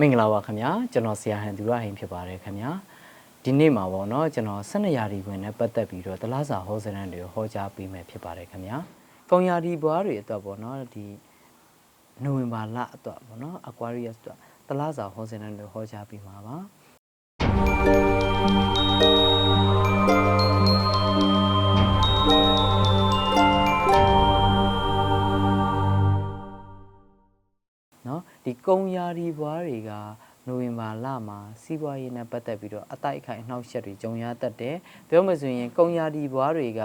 မင်္ဂလာပါခင်ဗျာကျွန်တော်ဆရာဟန်သူရဟိန်ဖြစ်ပါတယ်ခင်ဗျာဒီနေ့မှာပေါ့နော်ကျွန်တော်12ရာဒီဝင်နဲ့ပတ်သက်ပြီးတော့တလားစာဟောစရန်တွေကိုဟောကြားပေးမယ်ဖြစ်ပါတယ်ခင်ဗျာကုံရာဒီဘွားတွေအတွက်ပေါ့နော်ဒီနိုဝင်ဘာလအတွက်ပေါ့နော် Aquarius အတွက်တလားစာဟောစရန်တွေဟောကြားပေးမှာပါ ကုံရာဒီဘွားတွေကနိုဝင်ဘာလမှာစီးပွားရေးနဲ့ပတ်သက်ပြီးတော့အတိုက်အခိုက်အနှောက်အယှက်တွေကြုံရတတ်တယ်ပြောမှဆိုရင်ကုံရာဒီဘွားတွေက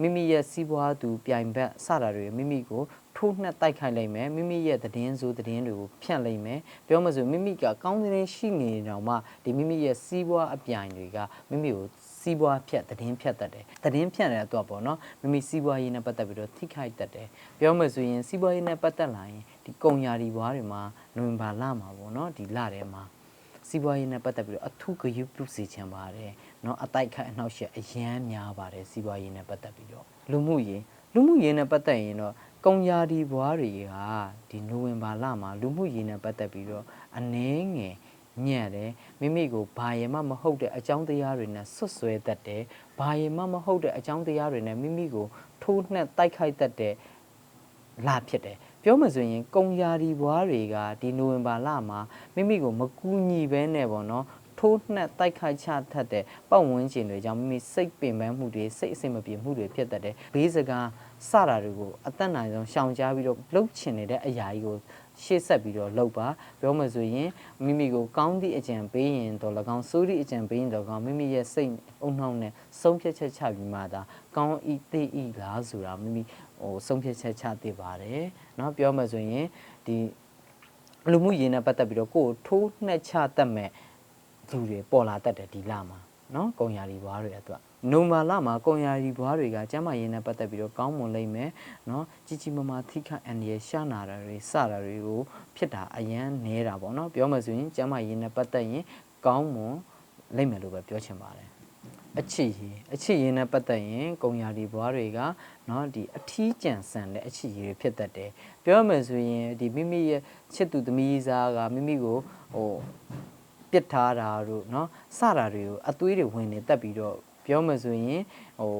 မိမိရဲ့စီးပွားသူပြိုင်ဘက်စတာတွေမိမိကိုထိုးနှက်တိုက်ခိုက်လိုက်မယ်မိမိရဲ့သတင်းဆိုသတင်းတွေကိုဖြန့်လိုက်မယ်ပြောမှဆိုမိမိကကောင်းသတင်းရှိနေတော့မှဒီမိမိရဲ့စီးပွားအပြိုင်တွေကမိမိကို စီးပွားဖြတ်သတင်းဖြတ်တတ်တယ်သတင်းဖြတ်တဲ့အတွက်ပေါ့နော်မိမိစီးပွားရေးနဲ့ပတ်သက်ပြီးတော့ထိခိုက်တတ်တယ်ပြောမှဆိုရင်စီးပွားရေးနဲ့ပတ်သက်လာရင်ဒီကုံရာဒီဘွားတွေမှာနိုဝင်ဘာလမှာပေါ့နော်ဒီလထဲမှာ စီးပွားရေးနဲ့ပတ်သက်ပြီးတော့အထူးဂရုပြုစီချင်ပါတယ်เนาะအတိုက်ခိုက်အနှောက်အယှက်အယမ်းများပါတယ်စီးပွားရေးနဲ့ပတ်သက်ပြီးတော့လူမှုရေးလူမှုရေးနဲ့ပတ်သက်ရင်တော့ကုံယာဒီဘွားတွေကဒီနိုဝင်ဘာလမှာလူမှုရေးနဲ့ပတ်သက်ပြီးတော့အနှဲငယ် ညံ့တယ်မိမိကိုဘာရမှမဟုတ်တဲ့အကြောင်းတရားတွေနဲ့ဆွတ်ဆွဲတတ်တယ်ဘာရမှမဟုတ်တဲ့အကြောင်းတရားတွေနဲ့မိမိကိုထိုးနှက်တိုက်ခိုက်တတ်တဲ့လာဖြစ်တယ်ပြောမှဆိုရင်ကုံယာဒီဘွားတွေကဒီနိုဝင်ဘာလမှာမိမိကိုမကူညီဘဲနဲ့ပေါ့နော်ထိုးနှက်တိုက်ခိုက်ချထတ်တဲ့ပတ်ဝန်းကျင်တွေကြောင့်မိမိစိတ်ပင်ပန်းမှုတွေစိတ်အစိမ်မပြေမှုတွေဖြစ်တတ်တယ်ဘေးစကားစတာတွေကိုအသက်နိုင်ဆုံးရှောင်ကြားပြီးတော့လှုပ်ချင်နေတဲ့အရာကြီးကို ရှေ့ဆက်ပြီးတော့လှုပ်ပါပြောမှဆိုရင်မိမိကိုကောင်းသည့်အကြံပေးရင်တော့၎င်းဆိုးသည့်အကြံပေးရင်တော့၎င်းမိမိရဲ့စိတ်အုံနှောင်းနဲ့ဆုံးဖြတ်ချက်ချပြီးမှသာကောင်းဤသိဤလားဆိုတာမိမိဟိုဆုံးဖြတ်ချက်ချသိပါတယ်เนาะပြောမှဆိုရင်ဒီလူမှုရေးနဲ့ပတ်သက်ပြီးတော့ကိုယ်ကိုထိုးနှက်ချတတ်မဲ့လူတွေပေါ်လာတတ်တယ်ဒီလမှာเนาะကုံယာရီဘွားတွေအတွက် နိုမာလမှာကုံယာရီဘွားတွေကကျမ်းမာရေးနဲ့ပတ်သက်ပြီးတော့ကောင်းမွန်လိမ့်မယ်เนาะကြီးကြီးမားမားထိခတ်အန်ရရှာနာတာတွေစတာတွေကိုဖြစ်တာအရန်နေတာပေါ့เนาะပြောမှဆိုရင်ကျမ်းမာရေးနဲ့ပတ်သက်ရင်ကောင်းမွန်လိမ့်မယ်လို့ပဲပြောချင်ပါတယ် အချစ်ရေးအချစ်ရေးနဲ့ပတ်သက်ရင်ကုံယာဒီဘွားတွေကเนาะဒီအထီးကျန်ဆန်တဲ့အချစ်ရေးတွေဖြစ်တတ်တယ်ပြောရမယ်ဆိုရင်ဒီမိမိရဲ့ချစ်သူသမီးစားကမိမိကိုဟိုပစ်ထားတာတို့เนาะစတာတွေကိုအသွေးတွေဝင်နေတက်ပြီးတော့ ပြောမယ်ဆိုရင်ဟို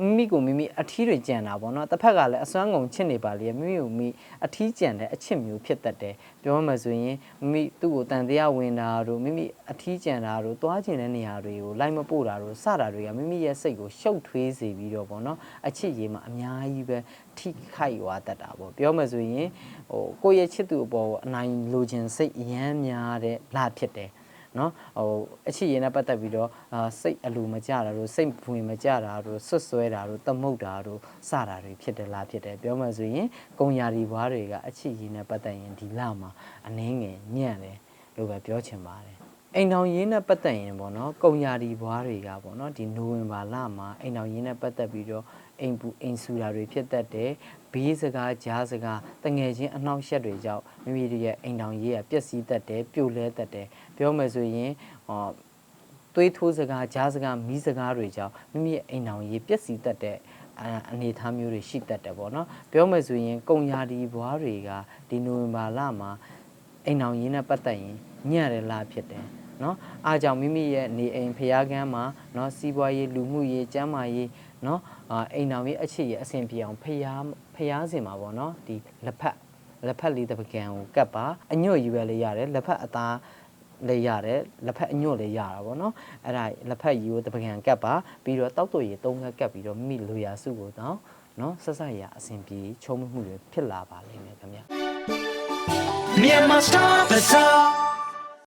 မိမိကိုမိမိအထီးတွေကြံတာပေါ့နော်တစ်ဖက်ကလည်းအစွမ်းကုန်ချစ်နေပါလေမိမိကိုမိအထီးကြံတဲ့အချစ်မျိုးဖြစ်တတ်တယ်ပြောမှဆိုရင်မိမိသူ့ကိုတန်တရားဝင်တာတို့မိမိအထီးကြံတာတို့သွားကျင်တဲ့နေရာတွေကိုလိုက်မပို့တာတို့စတာတွေကမိမိရဲ့စိတ်ကိုရှုပ်ထွေးစေပြီးတော့ပေါ့နော်အချစ်ရေးမှာအများကြီးပဲထိခိုက်သွားတတ်တာပေါ့ပြောမှဆိုရင်ဟိုကိုယ့်ရဲ့ချစ်သူအပေါ်အနိုင်လိုချင်စိတ်အယမ်းများတဲ့လာဖြစ်တယ် နော်ဟိုအချစ်ရင်နဲ့ပတ်သက်ပြီးတော့အာစိတ်အလိုမကြတာတို့စိတ်ဝင်မကြတာတို့ဆွတ်ဆွဲတာတို့တမုတ်တာတို့စတာတွေဖြစ်တယ်လားဖြစ်တယ်ပြောမှဆိုရင်ကုံယာဒီဘွားတွေကအချစ်ရင်နဲ့ပတ်သက်ရင်ဒီလမှာအနှင်းငယ်ညံ့တယ်လို့ပဲပြောချင်ပါတယ် အိမ်တော်ရင်းနဲ့ပတ်သက်ရင်ပေါ့နော်ကုံယာဒီဘွားတွေကပေါ့နော်ဒီနိုဝင်ဘာလမှာအိမ်တော်ရင်းနဲ့ပတ်သက်ပြီးတော့အိမ်ပူအိမ်ဆူတာတွေဖြစ်တတ်တယ်ဘေးစကားကြားစကားတငယ်ချင်းအနှောက်အယှက်တွေကြောင့်မိမိတို့ရဲ့အိမ်တော်ရေးကပျက်စီးတတ်တယ်ပြိုလဲတတ်တယ်ပြောမယ်ဆိုရင်ဟောသွေးထိုးစကားကြားစကားမီးစကားတွေကြောင့်မိမိရဲ့အိမ်တော်ရေးပျက်စီးတတ်တဲ့အာအနေအထားမျိုးတွေရှိတတ်တယ်ပေါ့နော်ပြောမယ်ဆိုရင်ကုံယာဒီဘွားတွေကဒီနိုဝင်ဘာလမှာ အိမ်တော်ရင်းနဲ့ပတ်သက်ရင်ညံ့တယ်လားဖြစ်တယ်နော်အားကြောင့်မိမိရဲ့နေအိမ်ဖျားကန်းမှာနော်စီးပွားရေးလူမှုရေးကျန်းမာရေးနော်အာအိမ်တော်ရေးအခြေရေးအဆင်ပြေအောင်ဖျားဖျားစင်မှာပေါ့နော်ဒီလက်ဖက်လက်ဖက်လေးတစ်ပကံကိုကတ်ပါအညွတ်ယူပဲလေးရတယ်လက်ဖက်အသားလေးရတယ်လက်ဖက်အညွတ်လေးရတာပေါ့နော်အဲ့ဒါလက်ဖက်ယူကိုတစ်ပကံကတ်ပါပြီးတော့တောက်တူရေသုံးခက်ကတ်ပြီးတော့မိမိလူရာစုကိုတော့နော်ဆက်ဆက်ရအဆင်ပြေချုံးမှုတွေဖြစ်လာပါလိမ့်မယ်ခင်ဗျာ Nie ma stop us all.